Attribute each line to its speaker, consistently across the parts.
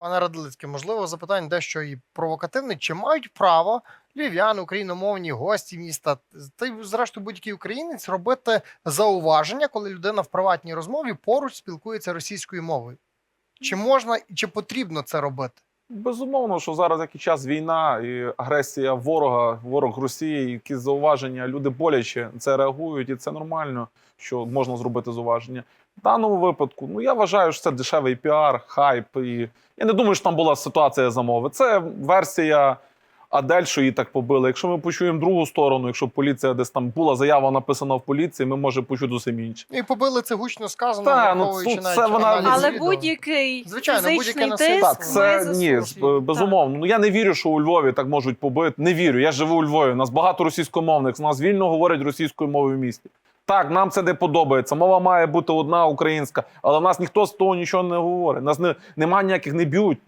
Speaker 1: Пане Радилицький, можливо, запитання дещо і провокативне. Чи мають право львів'яни, україномовні гості міста, та й зрештою будь-який українець робити зауваження, коли людина в приватній розмові поруч спілкується російською мовою? Чи можна і чи потрібно це робити?
Speaker 2: Безумовно, що зараз який час війна і агресія ворога, ворог Росії, якісь зауваження, люди боляче це реагують, і це нормально, що можна зробити зауваження. В даному випадку, ну я вважаю, що це дешевий піар, хайп. І я не думаю, що там була ситуація за мови. Це версія Адель, що її так побили. Якщо ми почуємо другу сторону, якщо поліція десь там була заява написана в поліції, ми можемо почути зовсім інше.
Speaker 1: І побили це гучно сказано,
Speaker 2: Та, ну,
Speaker 1: враховуючи
Speaker 2: це вона-
Speaker 3: Але будь-який
Speaker 1: Звичайно, будь-яке
Speaker 3: тиск
Speaker 2: Так, це ні, з- безумовно. Ну я не вірю, що у Львові так можуть побити. Не вірю. Я живу у Львові. У нас багато російськомовних. У нас вільно говорять російською мовою в місті. Так, нам це не подобається. Мова має бути одна українська, але в нас ніхто з того нічого не говорить. Нас не немає ніяких не б'ють,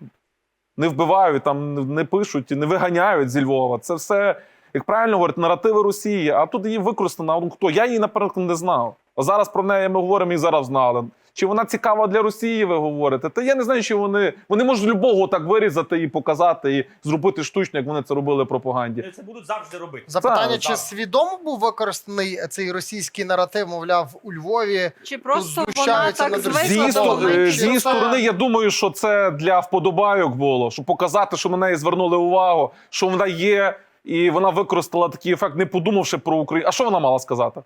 Speaker 2: не вбивають, там не пишуть, не виганяють зі Львова. Це все, як правильно говорять, наративи Росії. А тут її використано. Ну хто? Я її, наприклад, не знав. А зараз про неї ми говоримо і зараз знали. Чи вона цікава для Росії, ви говорите? Та я не знаю, чи вони. Вони можуть любого так вирізати і показати, і зробити штучно, як вони це робили пропаганді.
Speaker 4: Це будуть завжди робити.
Speaker 1: Запитання,
Speaker 2: Так,
Speaker 1: чи
Speaker 4: так.
Speaker 1: свідомо був використаний цей російський наратив, мовляв, у Львові?
Speaker 3: Чи просто вона так
Speaker 1: над
Speaker 3: звикла
Speaker 2: З
Speaker 1: Звісно,
Speaker 2: її,
Speaker 3: до
Speaker 2: сто-
Speaker 1: ми
Speaker 3: них?
Speaker 2: з її
Speaker 1: це-
Speaker 2: сторони, я думаю, що це для вподобайок було, щоб показати, що на неї звернули увагу, що вона є, і вона використала такий ефект, не подумавши про Україну. А що вона мала сказати?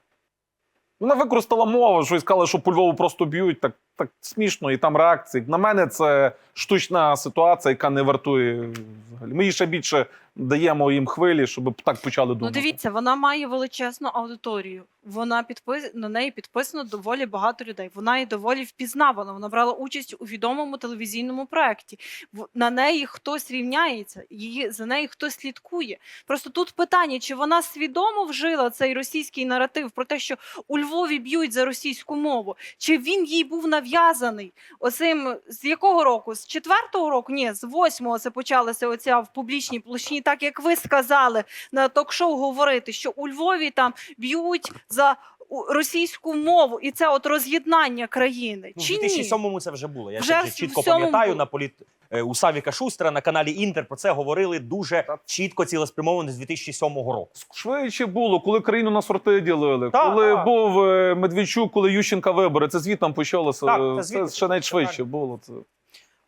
Speaker 2: Вона використала мову, що і сказала, що по Львову просто б'ють. Так, так смішно, і там реакції. На мене це штучна ситуація, яка не вартує взагалі. Ми ще більше даємо їм хвилі, щоб так почали
Speaker 3: Ну
Speaker 2: думати.
Speaker 3: дивіться, вона має величезну аудиторію. Вона підпис... на неї підписано доволі багато людей. Вона є доволі впізнавана. Вона брала участь у відомому телевізійному проєкті. На неї хтось рівняється, її за нею хтось слідкує. Просто тут питання, чи вона свідомо вжила цей російський наратив про те, що у Львові б'ють за російську мову, чи він їй був нав'язаний? Оцим з якого року? З четвертого року? Ні, з восьмого це почалося оця в публічній площині, так як ви сказали на ток-шоу говорити, що у Львові там б'ють за російську мову, і це от роз'єднання країни.
Speaker 4: Ну, в
Speaker 3: Чи ні?
Speaker 4: 2007-му це вже було. Я
Speaker 3: Вже в
Speaker 4: чітко пам'ятаю
Speaker 3: було.
Speaker 4: на політ е, у Савіка Шустера на каналі Інтер про це говорили дуже чітко, цілеспрямовано з 2007 року.
Speaker 2: Швидше було, коли країну на сорти ділили.
Speaker 4: Так,
Speaker 2: коли
Speaker 4: так.
Speaker 2: був е, Медведчук, коли Ющенка вибори, це звідти почалося.
Speaker 4: Так, це
Speaker 2: це
Speaker 4: звідти.
Speaker 2: ще навіть швидше було. Це.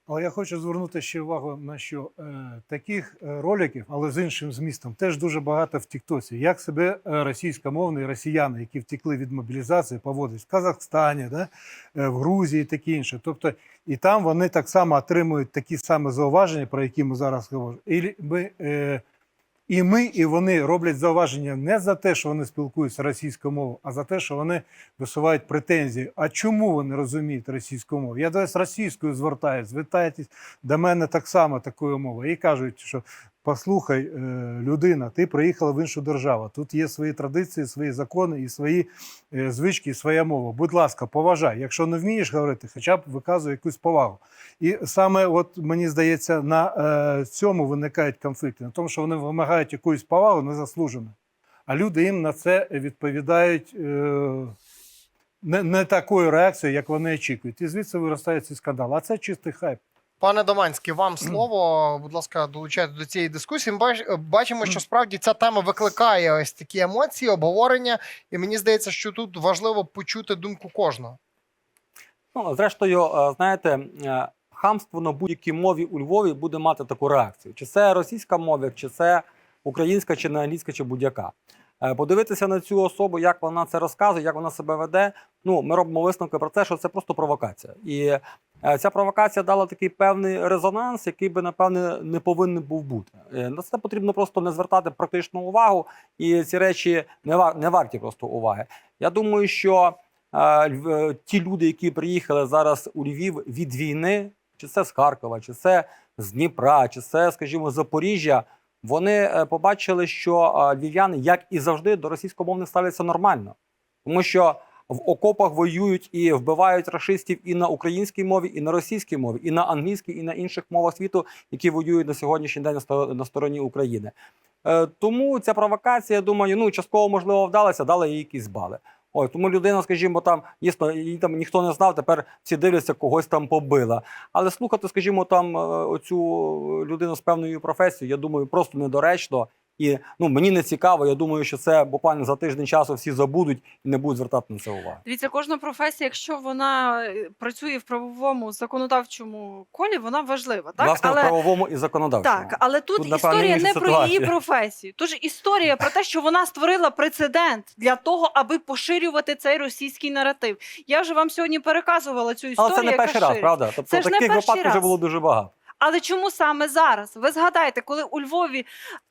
Speaker 5: Але я хочу звернути ще увагу на що е, таких роліків, роликів, але з іншим змістом, теж дуже багато в Тіктосі. Як себе е, російськомовні росіяни, які втекли від мобілізації, поводять в Казахстані, да, е, в Грузії таке інше. Тобто, і там вони так само отримують такі самі зауваження, про які ми зараз говоримо. І ми, е, і ми, і вони роблять зауваження не за те, що вони спілкуються російською мовою, а за те, що вони висувають претензії. А чому вони розуміють російську мову? Я до вас російською звертаюся, звертайтесь до мене так само такою мовою. І кажуть, що послухай, е, людина, ти приїхала в іншу державу. Тут є свої традиції, свої закони і свої е, звички, і своя мова. Будь ласка, поважай. Якщо не вмієш говорити, хоча б виказуй якусь повагу. І саме, от мені здається, на е, цьому виникають конфлікти, на тому, що вони вимагають якоїсь поваги незаслужено. А люди їм на це відповідають не, не такою реакцією, як вони очікують. І звідси виростає цей скандал. А це чистий хайп.
Speaker 1: Пане Доманський, вам слово. Будь ласка, долучайте до цієї дискусії. Ми бачимо, що справді ця тема викликає ось такі емоції, обговорення, і мені здається, що тут важливо почути думку кожного.
Speaker 6: Ну, зрештою, е, знаєте, е, хамство на будь-якій мові у Львові буде мати таку реакцію. Чи це російська мова, чи це українська, чи не англійська, чи будь-яка. Е, Подивитися на цю особу, як вона це розказує, як вона себе веде. Ну, ми робимо висновки про те, що це просто провокація. І е, ця провокація дала такий певний резонанс, який би, напевне, не повинен був бути. Е, На це потрібно просто не звертати практичну увагу, і ці речі не, ва- не варті просто уваги. Я думаю, що ті люди, які приїхали зараз у Львів від війни, чи це з Харкова, чи це з Дніпра, чи це, скажімо, Запоріжжя, вони е, побачили, що е, львів'яни, як і завжди, до російськомовних ставляться нормально, тому що в окопах воюють і вбивають рашистів і на українській мові, і на російській мові, і на англійській, і на інших мовах світу, які воюють на сьогоднішній день на стороні України. Е, Тому ця провокація, я думаю, ну частково можливо вдалася, дала їй якісь бали. Ой, тому людина, скажімо, там дійсно її там ніхто не знав, тепер всі дивляться, когось там побила. Але слухати, скажімо, там е, оцю людину з певною професією, я думаю, просто недоречно. І ну мені не цікаво. Я думаю, що це буквально за тиждень часу всі забудуть і не будуть звертати на це увагу.
Speaker 3: Дивіться, кожна професія, якщо вона е, працює в правовому законодавчому колі, вона важлива, так
Speaker 6: Власне, в правовому і законодавчому.
Speaker 3: так, але тут,
Speaker 6: Тут,
Speaker 3: історія не про її професію. Тож історія про те, що вона створила прецедент для того, аби поширювати цей російський наратив. Я вже вам сьогодні переказувала цю історію.
Speaker 6: Але це не
Speaker 3: яка
Speaker 6: перший раз,
Speaker 3: шириться.
Speaker 6: правда? Тобто
Speaker 3: Це
Speaker 6: таких випадків вже було дуже багато.
Speaker 3: Але чому саме зараз? Ви згадайте, коли у Львові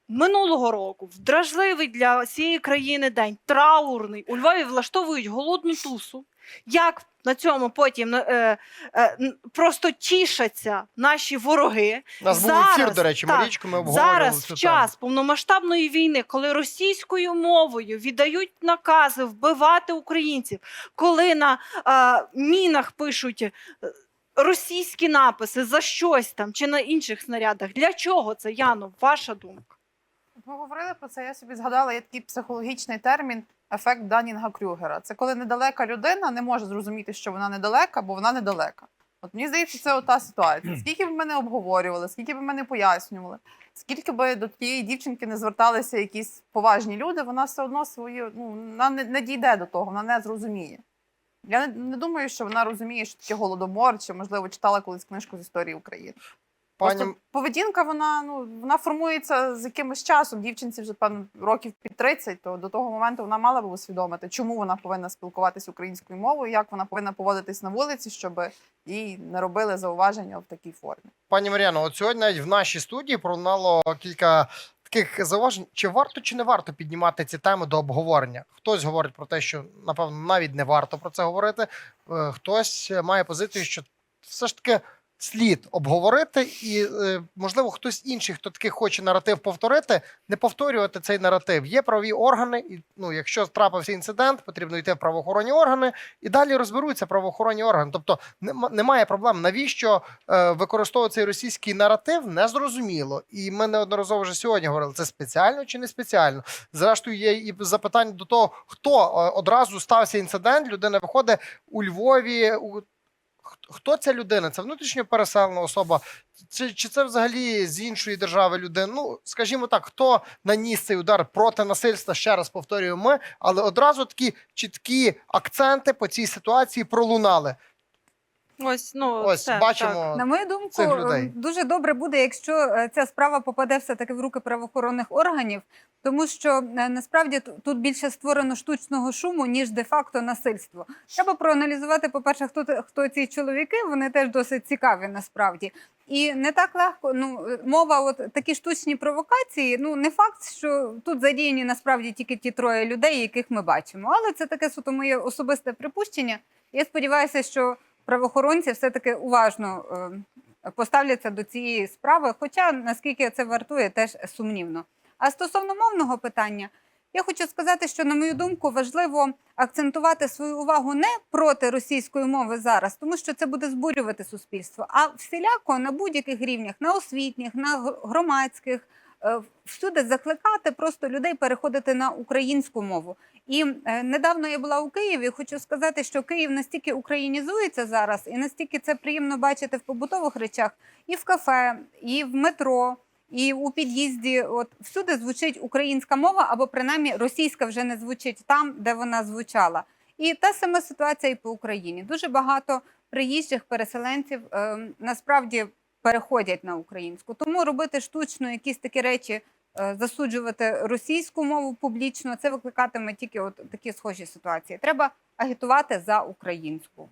Speaker 3: минулого року, в дражливий для всієї країни день, траурний, у Львові влаштовують голодну тусу. Як на цьому потім е, е, просто тішаться наші вороги?
Speaker 1: У нас був ефір, до речі,
Speaker 3: так,
Speaker 1: Марічко, ми
Speaker 3: Зараз в час повномасштабної війни, коли російською мовою віддають накази вбивати українців, коли на е, мінах пишуть е, російські написи за щось там чи на інших снарядах. Для чого це, Яно? Ваша думка?
Speaker 7: Ми говорили про це. Я собі згадала є такий психологічний термін ефект Данінга Крюгера. Це коли недалека людина не може зрозуміти, що вона недалека, бо вона недалека. От мені здається, це ота ситуація. Скільки б мене обговорювали, скільки б мене пояснювали, скільки би до тієї дівчинки не зверталися якісь поважні люди, вона все одно свою ну вона не, не дійде до того, вона не зрозуміє. Я не, не думаю, що вона розуміє, що таке голодомор, чи можливо читала колись книжку з історії України.
Speaker 1: Пані
Speaker 7: Просто поведінка, вона ну вона формується з якимось часом. Дівчинці вже певно років під 30, то до того моменту вона мала би усвідомити, чому вона повинна спілкуватися українською мовою, як вона повинна поводитись на вулиці, щоб їй не робили зауваження в такій формі.
Speaker 1: Пані Мар'яно, от сьогодні навіть в нашій студії пролунало кілька таких зауважень. Чи варто чи не варто піднімати ці теми до обговорення? Хтось говорить про те, що напевно навіть не варто про це говорити. Е, Хтось має позицію, що все ж таки слід обговорити, і е, можливо хтось інший, хто таки хоче наратив повторити, не повторювати цей наратив. Є правові органи, і ну, якщо трапився інцидент, потрібно йти в правоохоронні органи, і далі розберуться правоохоронні органи. Тобто нема- немає проблем. Навіщо е, використовувати цей російський наратив, незрозуміло. І ми неодноразово вже сьогодні говорили, це спеціально чи не спеціально. Зрештою, є і запитання до того, хто е, одразу стався інцидент. Людина виходить у Львові. Хто- ця людина? Це внутрішньо переселена особа, чи, чи це взагалі з іншої держави людина? Ну, скажімо так, хто наніс цей удар проти насильства? Ще раз повторюю, ми, але одразу такі чіткі акценти по цій ситуації пролунали.
Speaker 3: Ось, ну,
Speaker 1: Ось
Speaker 3: це,
Speaker 1: бачимо
Speaker 3: так.
Speaker 8: На мою думку,
Speaker 1: цих людей.
Speaker 8: дуже добре буде, якщо е, ця справа попаде все таки в руки правоохоронних органів, тому що е, насправді тут більше створено штучного шуму ніж де-факто насильство. Треба проаналізувати, по-перше, хто те- хто ці чоловіки. Вони теж досить цікаві насправді. І не так легко. Ну е, мова, от такі штучні провокації. Ну не факт, що тут задіяні насправді тільки ті троє людей, яких ми бачимо. Але це таке суто моє особисте припущення. Я сподіваюся, що правоохоронці все-таки уважно е, поставляться до цієї справи, хоча наскільки це вартує, теж сумнівно. А стосовно мовного питання, я хочу сказати, що, на мою думку, важливо акцентувати свою увагу не проти російської мови зараз, тому що це буде збурювати суспільство, а всіляко на будь-яких рівнях, на освітніх, на громадських, всюди закликати просто людей переходити на українську мову. І е, недавно я була у Києві. Хочу сказати, що Київ настільки українізується зараз, і настільки це приємно бачити в побутових речах, і в кафе, і в метро, і у під'їзді. От всюди звучить українська мова, або принаймні російська вже не звучить там, де вона звучала. І та сама ситуація і по Україні. Дуже багато приїжджих переселенців е, насправді переходять на українську. Тому робити штучно якісь такі речі е, засуджувати російську мову публічно, це викликатиме тільки от такі схожі ситуації. Треба агітувати за українську.